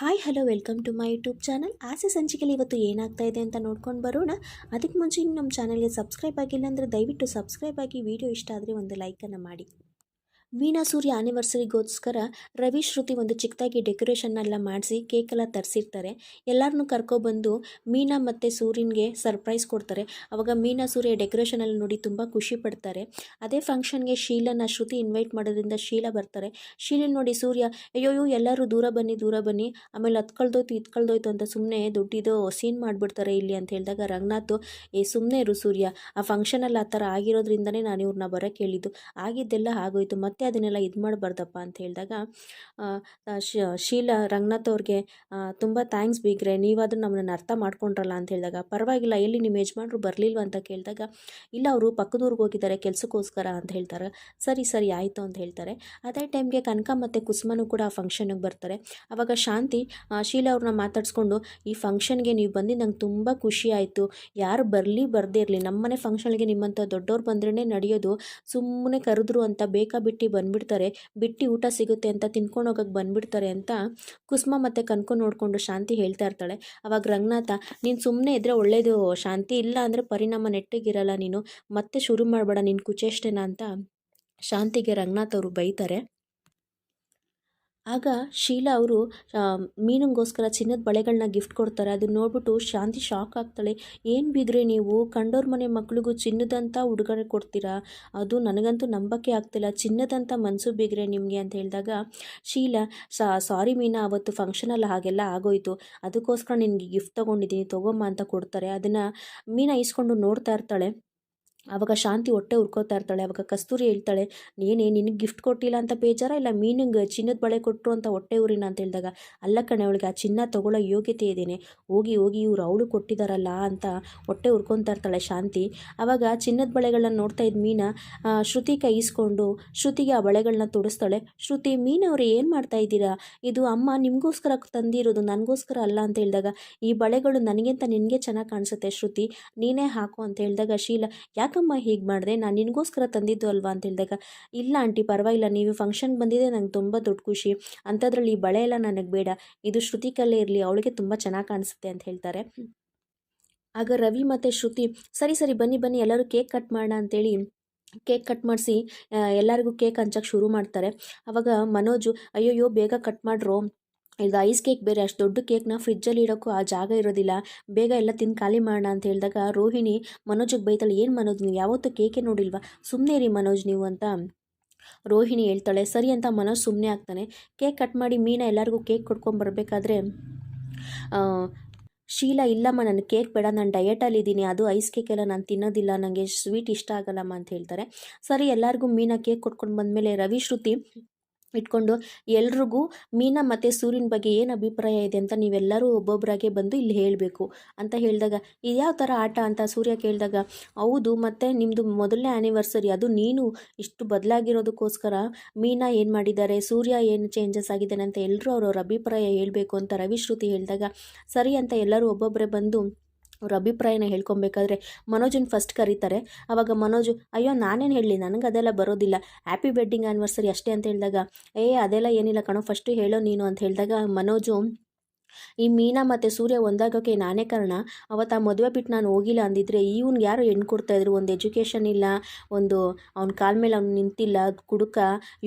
Hi hello welcome to my YouTube channel ಆಸೆ ಸಂಚಿಕೆಯಲ್ಲಿ ಇವತ್ತು ಏನಾಗ್ತಾ ಇದೆ ಅಂತ ನೋಡ್ಕೊಂಡು ಬರೋಣ. ಅದಕ್ಕೆ ಮುಂಚೆ ಇನ್ನು ನಮ್ಮ ಚಾನಲ್ಗೆ ಸಬ್ಸ್ಕ್ರೈಬ್ ಆಗಿಲ್ಲ ಅಂದರೆ ದಯವಿಟ್ಟು ಸಬ್ಸ್ಕ್ರೈಬ್ ಆಗಿ. ವಿಡಿಯೋ ಇಷ್ಟ ಆದರೆ ಒಂದು ಲೈಕನ್ನು ಮಾಡಿ. ಮೀನಾ ಸೂರ್ಯ ಆನಿವರ್ಸರಿಗೋಸ್ಕರ ರವಿ ಶ್ರುತಿ ಒಂದು ಚಿಕ್ಕದಾಗಿ ಡೆಕೋರೇಷನ್ನೆಲ್ಲ ಮಾಡಿಸಿ ಕೇಕೆಲ್ಲ ತರಿಸಿರ್ತಾರೆ. ಎಲ್ಲರನ್ನು ಕರ್ಕೊಬಂದು ಮೀನಾ ಮತ್ತು ಸೂರ್ಯನಿಗೆ ಸರ್ಪ್ರೈಸ್ ಕೊಡ್ತಾರೆ. ಅವಾಗ ಮೀನಾ ಸೂರ್ಯ ಡೆಕೋರೇಷನಲ್ಲಿ ನೋಡಿ ತುಂಬ ಖುಷಿ ಪಡ್ತಾರೆ. ಅದೇ ಫಂಕ್ಷನ್ಗೆ ಶೀಲನ ಶ್ರುತಿ ಇನ್ವೈಟ್ ಮಾಡೋದ್ರಿಂದ ಶೀಲ ಬರ್ತಾರೆ. ಶೀಲನ್ ನೋಡಿ ಸೂರ್ಯ, ಅಯ್ಯೋಯ್ಯೋ, ಎಲ್ಲರೂ ದೂರ ಬನ್ನಿ ದೂರ ಬನ್ನಿ. ಆಮೇಲೆ ಹತ್ಕೊಳ್ದೋಯ್ತು ಇತ್ಕೊಳ್ದೋಯ್ತು ಅಂತ ಸುಮ್ಮನೆ ದುಡ್ಡಿದು ಸೀನ್ ಮಾಡಿಬಿಡ್ತಾರೆ ಇಲ್ಲಿ ಅಂತ ಹೇಳಿದಾಗ ರಂಗನಾಥ್, ಏ ಸುಮ್ಮನೆ ಇರು ಸೂರ್ಯ. ಆ ಫಂಕ್ಷನಲ್ಲಿ ಆ ಥರ ಆಗಿರೋದ್ರಿಂದನೇ ನಾನು ಇವ್ರನ್ನ ಬರೋಕ್ಕೆ ಹೇಳಿದ್ದು. ಆಗಿದ್ದೆಲ್ಲ ಆಗೋಯ್ತು. ಮತ್ತೆ ಅದನ್ನೆಲ್ಲ ಇದು ಮಾಡಬಾರ್ದಪ್ಪ ಅಂತ ಹೇಳಿದಾಗ ಶೀಲಾ, ರಂಗನಾಥ್ ಅವ್ರಿಗೆ ತುಂಬ ಥ್ಯಾಂಕ್ಸ್ ಬೀಗ್ರೆ, ನೀವಾದರೂ ನಮ್ಮನ್ನು ಅರ್ಥ ಮಾಡ್ಕೊಂಡ್ರಲ್ಲ ಅಂತ ಹೇಳಿದಾಗ, ಪರವಾಗಿಲ್ಲ, ಎಲ್ಲಿ ನಿಮ್ಮ ಯಜಮಾನ್ರು ಬರಲಿಲ್ವ ಅಂತ ಕೇಳಿದಾಗ, ಇಲ್ಲ ಅವರು ಪಕ್ಕದೂರ್ಗೆ ಹೋಗಿದ್ದಾರೆ, ಕೆಲಸಕ್ಕೋಸ್ಕರ ಅಂತ ಹೇಳ್ತಾರೆ, ಸರಿ ಸರಿ, ಆಯಿತು ಅಂತ ಹೇಳ್ತಾರೆ. ಅದೇ ಟೈಮ್ಗೆ ಕನಕ ಮತ್ತು ಕುಸುಮನು ಕೂಡ ಆ ಫಂಕ್ಷನಿಗೆ ಬರ್ತಾರೆ. ಆವಾಗ ಶಾಂತಿ ಶೀಲಾ ಅವ್ರನ್ನ ಮಾತಾಡಿಸ್ಕೊಂಡು, ಈ ಫಂಕ್ಷನ್ಗೆ ನೀವು ಬಂದು ನಂಗೆ ತುಂಬ ಖುಷಿ ಆಯಿತು, ಯಾರು ಬರಲಿ ಬರದೇ ಇರಲಿ, ನಮ್ಮನೆ ಫಂಕ್ಷನ್ಗೆ ನಿಮ್ಮಂಥ ದೊಡ್ಡವ್ರು ಬಂದ್ರೇ ನಡೆಯೋದು, ಸುಮ್ಮನೆ ಕರೆದ್ರು ಅಂತ ಬೇಕಾ ಬಿಟ್ಟು ಬಂದ್ಬಿಡ್ತಾರೆ, ಬಿಟ್ಟು ಊಟ ಸಿಗುತ್ತೆ ಅಂತ ತಿನ್ಕೊಂಡು ಹೋಗಕ್ಕೆ ಬಂದ್ಬಿಡ್ತಾರೆ ಅಂತ ಕುಸುಮ ಮತ್ತು ಕನ್ಕೊ ನೋಡಿಕೊಂಡು ಶಾಂತಿ ಹೇಳ್ತಾ ಇರ್ತಾಳೆ. ಅವಾಗ ರಂಗನಾಥ, ನೀನು ಸುಮ್ಮನೆ ಇದ್ದರೆ ಒಳ್ಳೆಯದು ಶಾಂತಿ ಇಲ್ಲ ಅಂದರೆ ಪರಿಣಾಮ ನೆಟ್ಟಿಗಿರಲ್ಲ ನೀನು, ಮತ್ತೆ ಶುರು ಮಾಡಬೇಡ ನಿನ್ನ ಕುಚೇಷ್ಟೇನ? ಅಂತ ಶಾಂತಿಗೆ ರಂಗನಾಥ್ ಅವರು ಬೈತಾರೆ. ಆಗ ಶೀಲಾ ಅವರು ಮೀನಿಗೋಸ್ಕರ ಚಿನ್ನದ ಬಳೆಗಳನ್ನ ಗಿಫ್ಟ್ ಕೊಡ್ತಾರೆ. ಅದನ್ನ ನೋಡ್ಬಿಟ್ಟು ಶಾಂತಿ ಶಾಕ್ ಆಗ್ತಾಳೆ. ಏನು ಬಿದ್ರೆ ನೀವು? ಕಂಡೋರ್ ಮನೆ ಮಕ್ಳಿಗೂ ಚಿನ್ನದಂಥ ಉಡುಗೊರೆ ಕೊಡ್ತೀರಾ? ಅದು ನನಗಂತೂ ನಂಬಕ್ಕೆ ಆಗ್ತಿಲ್ಲ. ಚಿನ್ನದಂಥ ಮನಸ್ಸು ಬಿಗ್ರೆ ನಿಮಗೆ ಅಂತ ಹೇಳಿದಾಗ, ಶೀಲಾ ಸಾರಿ ಮೀನಾ, ಅವತ್ತು ಫಂಕ್ಷನಲ್ಲಿ ಹಾಗೆಲ್ಲ ಆಗೋಯ್ತು. ಅದಕ್ಕೋಸ್ಕರ ನಿನಗೆ ಗಿಫ್ಟ್ ತೊಗೊಂಡಿದ್ದೀನಿ ತೊಗೊಂಬ ಅಂತ ಕೊಡ್ತಾರೆ. ಅದನ್ನು ಮೀನಾ ಇಸ್ಕೊಂಡು ನೋಡ್ತಾ ಇರ್ತಾಳೆ. ಆವಾಗ ಶಾಂತಿ ಹೊಟ್ಟೆ ಹುರ್ಕೋತಾ ಇರ್ತಾಳೆ ಆವಾಗ ಕಸ್ತೂರಿ ಹೇಳ್ತಾಳೆ, ನೀನೇ ನಿನಗೆ ಗಿಫ್ಟ್ ಕೊಟ್ಟಿಲ್ಲ ಅಂತ ಬೇಜಾರ? ಇಲ್ಲ ಮೀನಿಗೆ ಚಿನ್ನದ ಬಳೆ ಕೊಟ್ಟರು ಅಂತ ಹೊಟ್ಟೆ ಊರಿನ ಅಂತ ಹೇಳಿದಾಗ, ಅಲ್ಲ ಕಣೆ, ಅವಳಿಗೆ ಆ ಚಿನ್ನ ತಗೊಳ್ಳೋ ಯೋಗ್ಯತೆ ಇದ್ದೇನೆ ಹೋಗಿ ಹೋಗಿ ಇವ್ರು ಅವಳು ಕೊಟ್ಟಿದ್ದಾರಲ್ಲ ಅಂತ ಹೊಟ್ಟೆ ಹುರ್ಕೊತಾ ಇರ್ತಾಳೆ ಶಾಂತಿ. ಆವಾಗ ಚಿನ್ನದ ಬಳೆಗಳನ್ನ ನೋಡ್ತಾ ಇದ್ದ ಮೀನಾ ಶ್ರುತಿ ಕೈ ಇಸ್ಕೊಂಡು, ಶ್ರುತಿಗೆ ಆ ಬಳೆಗಳನ್ನ ತೊಡಿಸ್ತಾಳೆ. ಶ್ರುತಿ, ಮೀನ ಅವ್ರು ಏನು ಮಾಡ್ತಾ ಇದ್ದೀರಾ? ಇದು ಅಮ್ಮ ನಿಮಗೋಸ್ಕರ ತಂದಿರೋದು, ನನಗೋಸ್ಕರ ಅಲ್ಲ ಅಂತ ಹೇಳಿದಾಗ, ಈ ಬಳೆಗಳು ನನಗಿಂತ ನಿನಗೆ ಚೆನ್ನಾಗಿ ಕಾಣಿಸುತ್ತೆ ಶ್ರುತಿ. ನೀನೇ ಹಾಕು ಅಂತ ಹೇಳಿದಾಗ, ಶೀಲಾ ಯಾಕಮ್ಮ ಹೀಗೆ ಮಾಡಿದೆ? ನಾನು ನಿನಗೋಸ್ಕರ ತಂದಿದ್ದು ಅಲ್ವಾ ಅಂತ ಹೇಳಿದಾಗ, ಇಲ್ಲ ಆಂಟಿ ಪರವಾಗಿಲ್ಲ, ನೀವು ಫಂಕ್ಷನ್ಗೆ ಬಂದಿದೆ ನಂಗೆ ತುಂಬ ದೊಡ್ಡ ಖುಷಿ. ಅಂಥದ್ರಲ್ಲಿ ಈ ಬಳೆ ಎಲ್ಲ ನನಗೆ ಬೇಡ. ಇದು ಶ್ರುತಿ ಕಲೆ ಇರಲಿ, ಅವಳಿಗೆ ತುಂಬ ಚೆನ್ನಾಗಿ ಕಾಣಿಸುತ್ತೆ ಅಂತ ಹೇಳ್ತಾರೆ. ಆಗ ರವಿ ಮತ್ತು ಶ್ರುತಿ, ಸರಿ ಸರಿ, ಬನ್ನಿ ಬನ್ನಿ, ಎಲ್ಲರೂ ಕೇಕ್ ಕಟ್ ಮಾಡೋಣ ಅಂತೇಳಿ ಕೇಕ್ ಕಟ್ ಮಾಡಿಸಿ ಎಲ್ಲರಿಗೂ ಕೇಕ್ ಹಂಚಕ್ಕೆ ಶುರು ಮಾಡ್ತಾರೆ. ಆವಾಗ ಮನೋಜು, ಅಯ್ಯೋಯ್ಯೋ, ಬೇಗ ಕಟ್ ಮಾಡ್ರೋ? ಇದು ಐಸ್ ಕೇಕ್ ಬೇರೆ, ಅಷ್ಟು ದೊಡ್ಡ ಕೇಕ್ನ ಫ್ರಿಜ್ಜಲ್ಲಿ ಇಡೋಕ್ಕೂ ಆ ಜಾಗ ಇರೋದಿಲ್ಲ. ಬೇಗ ಎಲ್ಲ ತಿಂದು ಖಾಲಿ ಮಾಡೋಣ ಅಂತ ಹೇಳಿದಾಗ ರೋಹಿಣಿ ಮನೋಜಿಗೆ ಬೈತಾಳೆ, ಏನು ಮನೋಜ್, ನೀವು ಯಾವತ್ತೂ ಕೇಕೆ ನೋಡಿಲ್ವಾ? ಸುಮ್ಮನೆ ರೀ ಮನೋಜ್ ನೀವು ಅಂತ ರೋಹಿಣಿ ಹೇಳ್ತಾಳೆ. ಸರಿ ಅಂತ ಮನೋಜ್ ಸುಮ್ಮನೆ ಆಗ್ತಾನೆ. ಕೇಕ್ ಕಟ್ ಮಾಡಿ ಮೀನಾ ಎಲ್ಲರಿಗೂ ಕೇಕ್ ಕೊಡ್ಕೊಂಬರ್ಬೇಕಾದ್ರೆ ಶೀಲಾ, ಇಲ್ಲಮ್ಮ, ನಾನು ಕೇಕ್ ಬೇಡ, ನಾನು ಡಯಟಲ್ಲಿದ್ದೀನಿ ಅದು ಐಸ್ ಕೇಕ್ ಎಲ್ಲ ನಾನು ತಿನ್ನೋದಿಲ್ಲ. ನನಗೆ ಸ್ವೀಟ್ ಇಷ್ಟ ಆಗಲ್ಲಮ್ಮ ಅಂತ ಹೇಳ್ತಾರೆ. ಸರಿ, ಎಲ್ಲರಿಗೂ ಮೀನಾ ಕೇಕ್ ಕೊಟ್ಕೊಂಡು ಬಂದಮೇಲೆ ರವಿ, ಶ್ರುತಿ ಇಟ್ಕೊಂಡು ಎಲ್ರಿಗೂ ಮೀನಾ ಮತ್ತು ಸೂರ್ಯನ ಬಗ್ಗೆ ಏನು ಅಭಿಪ್ರಾಯ ಇದೆ ಅಂತ ನೀವೆಲ್ಲರೂ ಒಬ್ಬೊಬ್ಬರಾಗೆ ಬಂದು ಇಲ್ಲಿ ಹೇಳಬೇಕು ಅಂತ ಹೇಳಿದಾಗ, ಇದು ಯಾವ ಥರ ಆಟ ಅಂತ? ಸೂರ್ಯ ಕೇಳಿದಾಗ, ಹೌದು, ಮತ್ತು ನಿಮ್ಮದು ಮೊದಲನೇ ಆ್ಯನಿವರ್ಸರಿ ಅದು ನೀನು ಇಷ್ಟು ಬದಲಾಗಿರೋದಕ್ಕೋಸ್ಕರ ಮೀನಾ ಏನು ಮಾಡಿದ್ದಾರೆ, ಸೂರ್ಯ ಏನು ಚೇಂಜಸ್ ಆಗಿದ್ದಾನೆ ಅಂತ ಎಲ್ಲರೂ ಅವ್ರವ್ರ ಅಭಿಪ್ರಾಯ ಹೇಳಬೇಕು ಅಂತ ರವಿಶ್ರುತಿ ಹೇಳಿದಾಗ, ಸರಿ ಅಂತ ಎಲ್ಲರೂ ಒಬ್ಬೊಬ್ಬರೇ ಬಂದು ಅವ್ರ ಅಭಿಪ್ರಾಯನ ಹೇಳ್ಕೊಬೇಕಾದ್ರೆ ಮನೋಜನ್ ಫಸ್ಟ್ ಕರೀತಾರೆ. ಆವಾಗ ಮನೋಜು, ಅಯ್ಯೋ, ನಾನೇನು ಹೇಳಲಿ? ನನಗೆ ಅದೆಲ್ಲ ಬರೋದಿಲ್ಲ. ಹ್ಯಾಪಿ ವೆಡ್ಡಿಂಗ್ ಆ್ಯನಿವರ್ಸರಿ ಅಷ್ಟೇ ಅಂತ ಹೇಳಿದಾಗ, ಏ, ಅದೆಲ್ಲ ಏನಿಲ್ಲ ಕಣೋ ಫಸ್ಟು ಹೇಳೋ ನೀನು ಅಂತ ಹೇಳಿದಾಗ ಮನೋಜು ಈ ಮೀನಾ ಮತ್ತು ಸೂರ್ಯ ಒಂದಾಗೋಕೆ ನಾನೇ ಕಾರಣ. ಅವತ್ತು ಆ ಮದುವೆ ಬಿಟ್ಟು ನಾನು ಹೋಗಿಲ್ಲ ಅಂದಿದ್ರೆ ಇವ್ನಿಗೆ ಯಾರು ಹೆಣ್ಣು ಕೊಡ್ತಾಯಿದ್ರು ಒಂದು ಎಜುಕೇಷನ್ ಇಲ್ಲ, ಒಂದು ಅವ್ನ ಕಾಲ ಮೇಲೆ ಅವ್ನು ನಿಂತಿಲ್ಲ, ಕುಡುಕ,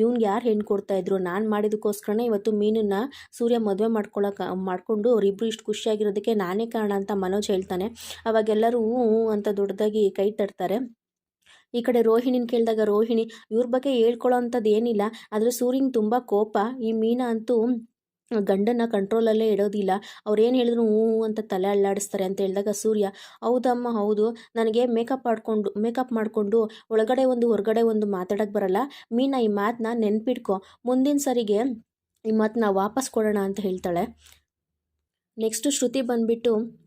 ಇವ್ನಿಗೆ ಯಾರು ಹೆಣ್ಣು ಕೊಡ್ತಾಯಿದ್ರು ನಾನು ಮಾಡಿದಕ್ಕೋಸ್ಕರನೇ ಇವತ್ತು ಮೀನನ್ನು ಸೂರ್ಯ ಮದುವೆ ಮಾಡ್ಕೊಳಕ್ಕೆ ಮಾಡಿಕೊಂಡು ಅವರಿಬ್ಬರು ಇಷ್ಟು ಖುಷಿಯಾಗಿರೋದಕ್ಕೆ ನಾನೇ ಕಾರಣ ಅಂತ ಮನೋಜ್ ಹೇಳ್ತಾನೆ. ಅವಾಗೆಲ್ಲರೂ ಅಂತ ದೊಡ್ಡದಾಗಿ ಕೈ ತರ್ತಾರೆ ಈ ಕಡೆ ರೋಹಿಣಿನ ಕೇಳಿದಾಗ ರೋಹಿಣಿ, ಇವ್ರ ಬಗ್ಗೆ ಹೇಳ್ಕೊಳ್ಳೋ ಅಂಥದ್ದು ಏನಿಲ್ಲ, ಆದರೆ ಸೂರ್ಯನ ತುಂಬ ಕೋಪ. ಈ ಮೀನಾ ಅಂತೂ ಗಂಡನ ಕಂಟ್ರೋಲಲ್ಲೇ ಇಡೋದಿಲ್ಲ. ಅವ್ರು ಏನು ಹೇಳಿದ್ರು, ಹ್ಞೂ ಅಂತ ತಲೆ ಅಲ್ಲಾಡಿಸ್ತಾರೆ ಅಂತ ಹೇಳಿದಾಗ ಸೂರ್ಯ, ಹೌದಮ್ಮ, ಹೌದು. ನನಗೆ ಮೇಕಪ್ ಮಾಡಿಕೊಂಡು ಮೇಕಪ್ ಮಾಡಿಕೊಂಡು ಒಳಗಡೆ ಒಂದು, ಹೊರಗಡೆ ಒಂದು ಮಾತಾಡೋಕ್ಕೆ ಬರಲ್ಲ. ಮೀನಾ, ಈ ಮಾತನ್ನ ನೆನ್ಪಿಟ್ಕೊ. ಮುಂದಿನ ಸರಿಗೆ ಈ ಮಾತನ್ನ ವಾಪಸ್ ಕೊಡೋಣ ಅಂತ ಹೇಳ್ತಾಳೆ. ನೆಕ್ಸ್ಟು ಶ್ರುತಿ ಬಂದುಬಿಟ್ಟು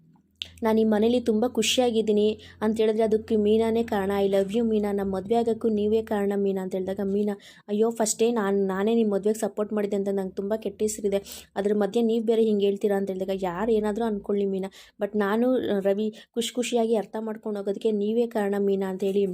ನಾನು ಈ ಮನೇಲಿ ತುಂಬ ಖುಷಿಯಾಗಿದ್ದೀನಿ ಅಂತ ಹೇಳಿದ್ರೆ ಅದಕ್ಕೆ ಮೀನಾನೇ ಕಾರಣ. I love you Meena. ನಮ್ಮ ಮದುವೆ ಆಗೋಕ್ಕೂ ನೀವೇ ಕಾರಣ ಮೀನಾ ಅಂತ ಹೇಳಿದಾಗ, ಮೀನಾ, ಅಯ್ಯೋ ಫಸ್ಟೇ ನಾನು, ನಾನೇ ನಿಮ್ಮ ಮದುವೆಗೆ ಸಪೋರ್ಟ್ ಮಾಡಿದೆ ಅಂತ ನಂಗೆ ತುಂಬ ಕೆಟ್ಟ ಹೆಸರಿದೆ. ಅದ್ರ ಮಧ್ಯೆ ನೀವು ಬೇರೆ ಹಿಂಗೆ ಹೇಳ್ತೀರಾ ಅಂತ ಹೇಳಿದಾಗ, ಯಾರು ಏನಾದರೂ ಅಂದ್ಕೊಳ್ಳಿ ಮೀನಾ. ಬಟ್ ನಾನು, ರವಿ, ಖುಷಿ ಖುಷಿಯಾಗಿ ಅರ್ಥ ಮಾಡ್ಕೊಂಡು ಹೋಗೋದಕ್ಕೆ ನೀವೇ ಕಾರಣ ಮೀನಾ ಅಂತೇಳಿ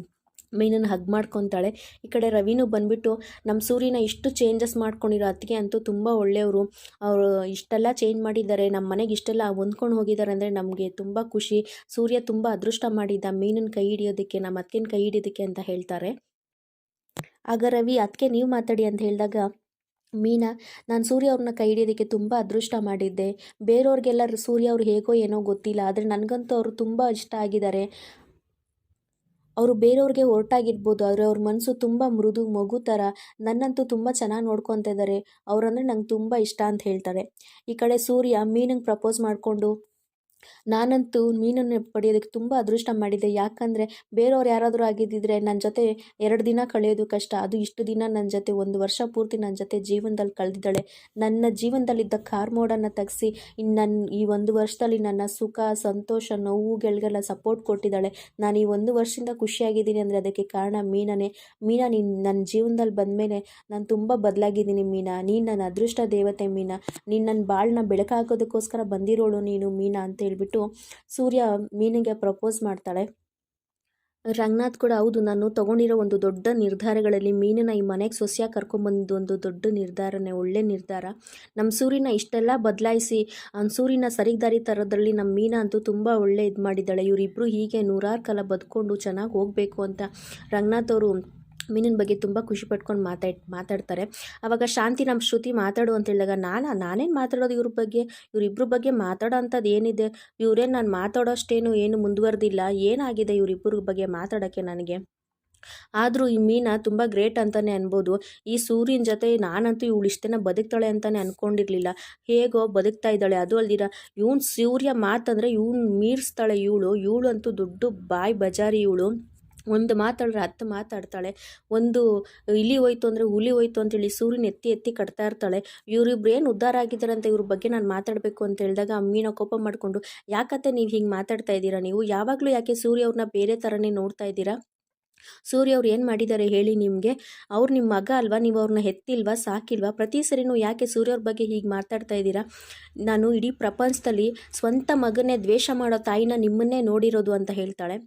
ಮೀನನ್ನು ಹಗ್ ಮಾಡ್ಕೊತಾಳೆ. ಈ ಕಡೆ ರವಿನೂ ಬಂದ್ಬಿಟ್ಟು ನಮ್ಮ ಸೂರ್ಯನ ಇಷ್ಟು ಚೇಂಜಸ್ ಮಾಡ್ಕೊಂಡಿರೋ ಅತ್ತಿಗೆ ಅಂತೂ ತುಂಬ ಒಳ್ಳೆಯವರು. ಅವರು ಇಷ್ಟೆಲ್ಲ ಚೇಂಜ್ ಮಾಡಿದ್ದಾರೆ. ನಮ್ಮ ಮನೆಗೆ ಇಷ್ಟೆಲ್ಲ ಹೊಂದ್ಕೊಂಡು ಹೋಗಿದ್ದಾರೆ ಅಂದರೆ ನಮಗೆ ತುಂಬ ಖುಷಿ. ಸೂರ್ಯ ತುಂಬ ಅದೃಷ್ಟ ಮಾಡಿದ್ದ. ಮೀನನ್ನು ಕೈ ಹಿಡಿಯೋದಕ್ಕೆ ನಮ್ಮ ಅತ್ತಿನ ಕೈ ಹಿಡಿಯೋದಕ್ಕೆ ಅಂತ ಹೇಳ್ತಾರೆ. ಆಗ ರವಿ ಅದಕ್ಕೆ ನೀವು ಮಾತಾಡಿ ಅಂತ ಹೇಳಿದಾಗ, ಮೀನಾ, ನಾನು ಸೂರ್ಯ ಅವ್ರನ್ನ ಕೈ ಹಿಡಿಯೋದಕ್ಕೆ ತುಂಬ ಅದೃಷ್ಟ ಮಾಡಿದ್ದೆ. ಬೇರೆಯವ್ರಿಗೆಲ್ಲ ಸೂರ್ಯ ಅವ್ರು ಹೇಗೋ ಏನೋ ಗೊತ್ತಿಲ್ಲ. ಆದರೆ ನನಗಂತೂ ಅವರು ತುಂಬ ಇಷ್ಟ ಆಗಿದ್ದಾರೆ. ಅವರು ಬೇರೆಯವ್ರಿಗೆ ಹೊರಟಾಗಿರ್ಬೋದು, ಆದರೆ ಅವ್ರ ಮನಸ್ಸು ತುಂಬ ಮೃದು ಮಗು ಥರ ನನ್ನಂತೂ ತುಂಬ ಚೆನ್ನಾಗಿ ನೋಡ್ಕೊತಾ ಇದ್ದಾರೆ ಅವರಂದ್ರೆ ನಂಗೆ ತುಂಬ ಇಷ್ಟ ಅಂತ ಹೇಳ್ತಾರೆ. ಈ ಕಡೆ ಸೂರ್ಯ ಮೀನಿಗೆ ಪ್ರಪೋಸ್ ಮಾಡಿಕೊಂಡು ನಾನಂತೂ ಮೀನನ್ನು ಪಡೆಯೋದಕ್ಕೆ ತುಂಬ ಅದೃಷ್ಟ ಮಾಡಿದೆ. ಯಾಕಂದರೆ ಬೇರೆಯವ್ರು ಯಾರಾದರೂ ಆಗಿದ್ದಿದ್ರೆ ನನ್ನ ಜೊತೆ ಎರಡು ದಿನ ಕಳೆಯೋದು ಕಷ್ಟ. ಅದು ಇಷ್ಟು ದಿನ ನನ್ನ ಜೊತೆ, ಒಂದು ವರ್ಷ ಪೂರ್ತಿ ನನ್ನ ಜೊತೆ ಜೀವನದಲ್ಲಿ ಕಳೆದಿದ್ದಾಳೆ. ನನ್ನ ಜೀವನದಲ್ಲಿದ್ದ ಕಾರ್ಮೋಡನ್ನು ಮೋಡನ್ನು ಇನ್ನು ನನ್ನ ಈ ಒಂದು ವರ್ಷದಲ್ಲಿ ನನ್ನ ಸುಖ, ಸಂತೋಷ, ನೋವುಗಳಿಗೆಲ್ಲ ಸಪೋರ್ಟ್ ಕೊಟ್ಟಿದ್ದಾಳೆ. ನಾನು ಈ ಒಂದು ವರ್ಷದಿಂದ ಖುಷಿಯಾಗಿದ್ದೀನಿ ಅಂದರೆ ಅದಕ್ಕೆ ಕಾರಣ ಮೀನನೇ. ಮೀನಾ, ನೀನು ನನ್ನ ಜೀವನದಲ್ಲಿ ಬಂದಮೇಲೆ ನಾನು ತುಂಬ ಬದಲಾಗಿದ್ದೀನಿ ಮೀನಾ. ನೀನು ನನ್ನ ಅದೃಷ್ಟ ದೇವತೆ ಮೀನಾ. ನೀನು ನನ್ನ ಬಾಳನ್ನ ಬೆಳಕಾಕೋದಕ್ಕೋಸ್ಕರ ಬಂದಿರೋಳು ನೀನು ಮೀನಾ ಅಂತ ಹೇಳ್ಬಿಟ್ಟು ಸೂರ್ಯ ಮೀನಿಗೆ ಪ್ರಪೋಸ್ ಮಾಡ್ತಾಳೆ. ರಂಗನಾಥ್ ಕೂಡ ಹೌದು, ನಾನು ತಗೊಂಡಿರೋ ಒಂದು ದೊಡ್ಡ ನಿರ್ಧಾರಗಳಲ್ಲಿ ಮೀನನ್ನ ಈ ಮನೆಗೆ ಸೊಸೆಯಾಗಿ ಕರ್ಕೊಂಬಂದು ಒಂದು ದೊಡ್ಡ ನಿರ್ಧಾರನೇ, ಒಳ್ಳೆ ನಿರ್ಧಾರ. ನಮ್ಮ ಸೂರ್ಯನ ಇಷ್ಟೆಲ್ಲ ಬದಲಾಯಿಸಿ ಸೂರ್ಯನ ಸರಿಗೆ ದಾರಿ ತರೋದ್ರಲ್ಲಿ ನಮ್ಮ ಮೀನ ಅಂತೂ ತುಂಬ ಒಳ್ಳೆ ಇದು ಮಾಡಿದ್ದಾಳೆ. ಇವರಿಬ್ಬರು ಹೀಗೆ ನೂರಾರು ಕಾಲ ಬದುಕೊಂಡು ಚೆನ್ನಾಗಿ ಹೋಗಬೇಕು ಅಂತ ರಂಗನಾಥ್ ಅವರು ಮೀನಿನ ಬಗ್ಗೆ ತುಂಬ ಖುಷಿ ಪಟ್ಕೊಂಡು ಮಾತಾಡ್, ಮಾತಾಡ್ತಾರೆ. ಆವಾಗ ಶಾಂತಿ ನಮ್ಮ ಶ್ರುತಿ ಮಾತಾಡು ಅಂತ ಹೇಳಿದಾಗ, ನಾನು, ನಾನೇನು ಮಾತಾಡೋದು ಇವ್ರ ಬಗ್ಗೆ? ಇವರಿಬ್ಬರ ಬಗ್ಗೆ ಮಾತಾಡೋ ಅಂಥದ್ದು ಏನಿದೆ? ಇವರೇನು ನಾನು ಮಾತಾಡೋಷ್ಟೇನು, ಏನು ಮುಂದುವರೆದಿಲ್ಲ? ಏನಾಗಿದೆ ಇವರಿಬ್ಬರ ಬಗ್ಗೆ ಮಾತಾಡೋಕ್ಕೆ ನನಗೆ? ಆದರೂ ಈ ಮೀನ ತುಂಬ ಗ್ರೇಟ್ ಅಂತಲೇ ಅನ್ಬೋದು. ಈ ಸೂರ್ಯನ ಜೊತೆ ನಾನಂತೂ ಇವಳು ಇಷ್ಟೇನ ಬದುಕ್ತಾಳೆ ಅಂತಲೇ ಅಂದ್ಕೊಂಡಿರಲಿಲ್ಲ ಹೇಗೋ ಬದುಕ್ತಾ ಇದ್ದಾಳೆ. ಅದು ಅಲ್ದಿರ, ಇವನು ಸೂರ್ಯ ಮಾತಂದರೆ ಇವನು ಮೀರಿಸ್ತಾಳೆ ಇವಳು. ಇವಳು ಅಂತೂ ದೊಡ್ಡ ಬಾಯಿ ಬಜಾರಿ ಇವಳು. ಒಂದು ಮಾತಾಡಿದ್ರೆ ಹತ್ತು ಮಾತಾಡ್ತಾಳೆ. ಒಂದು ಇಲಿ ಹೋಯ್ತು ಅಂದರೆ ಹುಲಿ ಹೋಯ್ತು ಅಂತೇಳಿ ಸೂರ್ಯನ ಎತ್ತಿ ಎತ್ತಿ ಕಟ್ತಾ ಇರ್ತಾಳೆ. ಇವರಿಬ್ರು ಏನು ಉದ್ಧಾರ ಆಗಿದ್ದಾರೆ ಅಂತ ಇವ್ರ ಬಗ್ಗೆ ನಾನು ಮಾತಾಡಬೇಕು ಅಂತ ಹೇಳಿದಾಗ ಅಮ್ಮಿನ ಕೋಪ ಮಾಡಿಕೊಂಡು, ಯಾಕತ್ತೆ ನೀವು ಹಿಂಗೆ ಮಾತಾಡ್ತಾ ಇದ್ದೀರಾ ನೀವು? ಯಾವಾಗಲೂ ಯಾಕೆ ಸೂರ್ಯ ಅವ್ರನ್ನ ಬೇರೆ ಥರನೇ ನೋಡ್ತಾ ಇದ್ದೀರಾ? ಸೂರ್ಯ ಅವ್ರು ಏನು ಮಾಡಿದ್ದಾರೆ ಹೇಳಿ ನಿಮಗೆ? ಅವ್ರು ನಿಮ್ಮ ಮಗ ಅಲ್ವಾ? ನೀವು ಅವ್ರನ್ನ ಹೆತ್ತಿಲ್ವಾ? ಸಾಕಿಲ್ವಾ? ಪ್ರತಿ ಸರಿನೂ ಯಾಕೆ ಸೂರ್ಯ ಅವ್ರ ಬಗ್ಗೆ ಹೀಗೆ ಮಾತಾಡ್ತಾ ಇದ್ದೀರಾ? ನಾನು ಇಡೀ ಪ್ರಪಂಚದಲ್ಲಿ ಸ್ವಂತ ಮಗನೇ ದ್ವೇಷ ಮಾಡೋ ತಾಯಿನ ನಿಮ್ಮನ್ನೇ ನೋಡಿರೋದು ಅಂತ ಹೇಳ್ತಾಳೆ.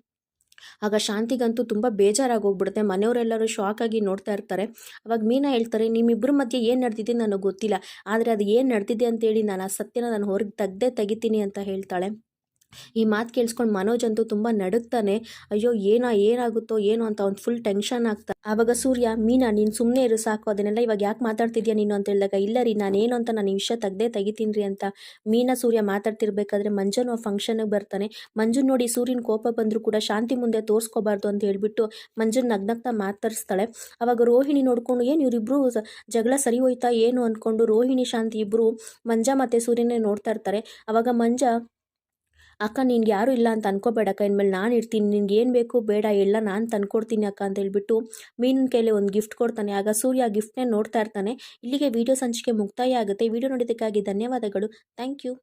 ಆಗ ಶಾಂತಿಗಂತೂ ತುಂಬ ಬೇಜಾರಾಗಿ ಹೋಗ್ಬಿಡುತ್ತೆ ಮನೆಯವರೆಲ್ಲರೂ ಶಾಕ್ ಆಗಿ ನೋಡ್ತಾ ಇರ್ತಾರೆ. ಅವಾಗ ಮೀನಾ ಹೇಳ್ತಾರೆ ನಿಮ್ಮಿಬ್ಬರ ಮಧ್ಯೆ ಏನು ನಡೆದಿದೆ ನನಗೆ ಗೊತ್ತಿಲ್ಲ. ಆದರೆ ಅದು ಏನು ನಡೆದಿದೆ ಅಂತೇಳಿ ನಾನು ಆ ಸತ್ಯನ ನಾನು ಹೊರಗೆ ತೆಗ್ದೇ ತೆಗಿತೀನಿ ಅಂತ ಹೇಳ್ತಾಳೆ. ಈ ಮಾತು ಕೇಳಿಸ್ಕೊಂಡು ಮನೋಜ್ ಅಂತೂ ತುಂಬ ನಡುಕ್ತಾನೆ ಅಯ್ಯೋ, ಏನೋ, ಏನಾಗುತ್ತೋ, ಏನೋ ಅಂತ ಅವ್ನು ಫುಲ್ ಟೆನ್ಷನ್ ಆಗ್ತಾ ಆವಾಗ ಸೂರ್ಯ, ಮೀನಾ, ನೀನು ಸುಮ್ಮನೆ ಇರು, ಸಾಕು. ಅದನ್ನೆಲ್ಲ ಇವಾಗ ಯಾಕೆ ಮಾತಾಡ್ತಿದ್ಯಾ ನೀನು ಅಂತ ಹೇಳಿದಾಗ, ಇಲ್ಲ ರೀ ನಾನೇನು ಅಂತ ನಾನು ಈ ವಿಷಯ ತೆಗ್ದೇ ತೆಗಿತೀನಿ ಅಂತ ಮೀನಾ, ಸೂರ್ಯ ಮಾತಾಡ್ತಿರ್ಬೇಕಾದ್ರೆ ಮಂಜನು ಆ ಫಂಕ್ಷನ್ಗೆ ಬರ್ತಾನೆ. ಮಂಜುನ್ ನೋಡಿ ಸೂರ್ಯನ ಕೋಪ ಬಂದರೂ ಕೂಡ ಶಾಂತಿ ಮುಂದೆ ತೋರಿಸ್ಕೋಬಾರ್ದು ಅಂತ ಹೇಳಿಬಿಟ್ಟು ಮಂಜುನ್ ನಗ್ನಗ್ತಾ ಮಾತಾಡಿಸ್ತಾಳೆ. ಆವಾಗ ರೋಹಿಣಿ ನೋಡಿಕೊಂಡು, ಏನು ಇವರಿಬ್ಬರು ಜಗಳ ಸರಿ ಹೋಯ್ತಾ, ಏನು? ಅಂದ್ಕೊಂಡು ರೋಹಿಣಿ, ಶಾಂತಿ ಇಬ್ಬರು ಮಂಜ ಮತ್ತು ಸೂರ್ಯನೇ ನೋಡ್ತಾ ಇರ್ತಾರೆ. ಅವಾಗ ಮಂಜ ಅಕ್ಕ, ನಿನ್ಗೆ ಯಾರು ಇಲ್ಲ ಅಂತ ಅನ್ಕೋಬೇಡ ಅಕ್ಕ. ಇನ್ಮೇಲೆ ನಾನು ಇರ್ತೀನಿ. ನಿನ್ಗೆ ಏನು ಬೇಕು ಬೇಡ, ಎಲ್ಲ ನಾನು ತಂದ್ಕೊಡ್ತೀನಿ ಅಕ್ಕ ಅಂತ ಹೇಳ್ಬಿಟ್ಟು ಮೀನಿನ ಕೈಲಿ ಒಂದು ಗಿಫ್ಟ್ ಕೊಡ್ತಾನೆ. ಆಗ ಸೂರ್ಯ ಗಿಫ್ಟ್ನೇ ನೋಡ್ತಾ ಇರ್ತಾನೆ. ಇಲ್ಲಿಗೆ ವಿಡಿಯೋ ಸಂಚಿಕೆ ಮುಕ್ತಾಯ ಆಗುತ್ತೆ. ವಿಡಿಯೋ ನೋಡಿದ್ದಕ್ಕಾಗಿ ಧನ್ಯವಾದಗಳು. Thank you